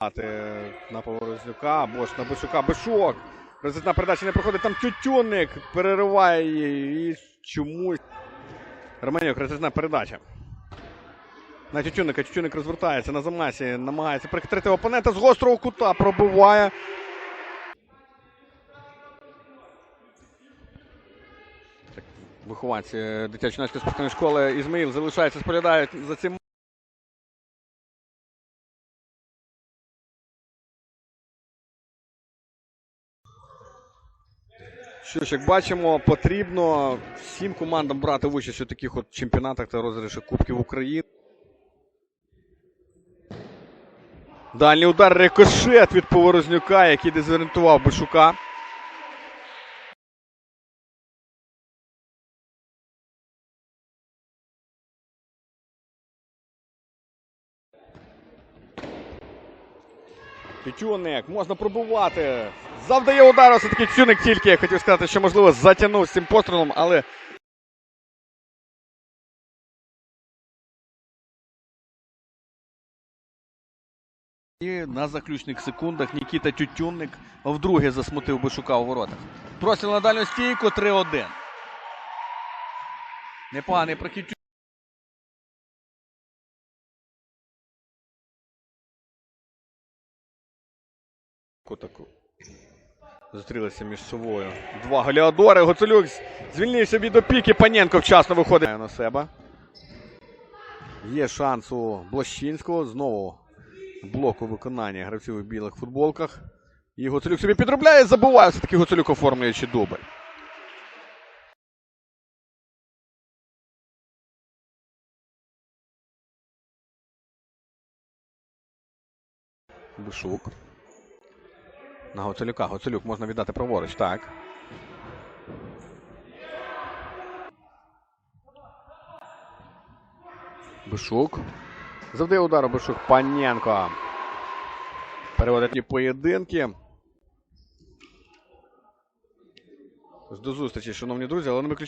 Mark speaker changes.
Speaker 1: На Поворознюка, або ж на Бишука. Бишок. Результат передачі не проходить. Там Тютюнник перериває її. І чомусь. Романюк, результатна передача. На Тютюнника. Тютюнник розвертається на замасі. Намагається прихитрити опонента з гострого кута. Пробиває. Так, Вихованці дитячо-юнацької спортивної школи Ізмаїл залишається, споглядає за цим. Що ж, як бачимо, потрібно всім командам брати участь у таких от чемпіонатах та розіграшах Кубків України. Дальній удар рикошет від Поворознюка, який дезорієнтував Бишука. Тютюник, можна пробувати. Завдає удару все-таки Тютюник тільки. Я хотів сказати, що можливо затягнув з цим пострілом, але. І на заключних секундах Нікіта Тютюнник вдруге засмутив Бишука у воротах. Простріл на дальню стійку 3-1. Непоганий прохід Котаку. Зустрілися між собою. Два Галіадори. Гоцелюк звільнився від опіки. Паненко вчасно виходить на себе. Є шанс у Блощинського. Знову блок у виконанні гравців у білих футболках. І Гоцелюк собі підробляє, забуває все-таки Гоцелюк оформлюючи дубль. Бушук. На Гоцелюка. Гоцелюк можна віддати праворуч, так. Бишук. Завдає удару Бишук. Паненко. Переводить поєдинки. До зустрічі, шановні друзі, але не виключаємо.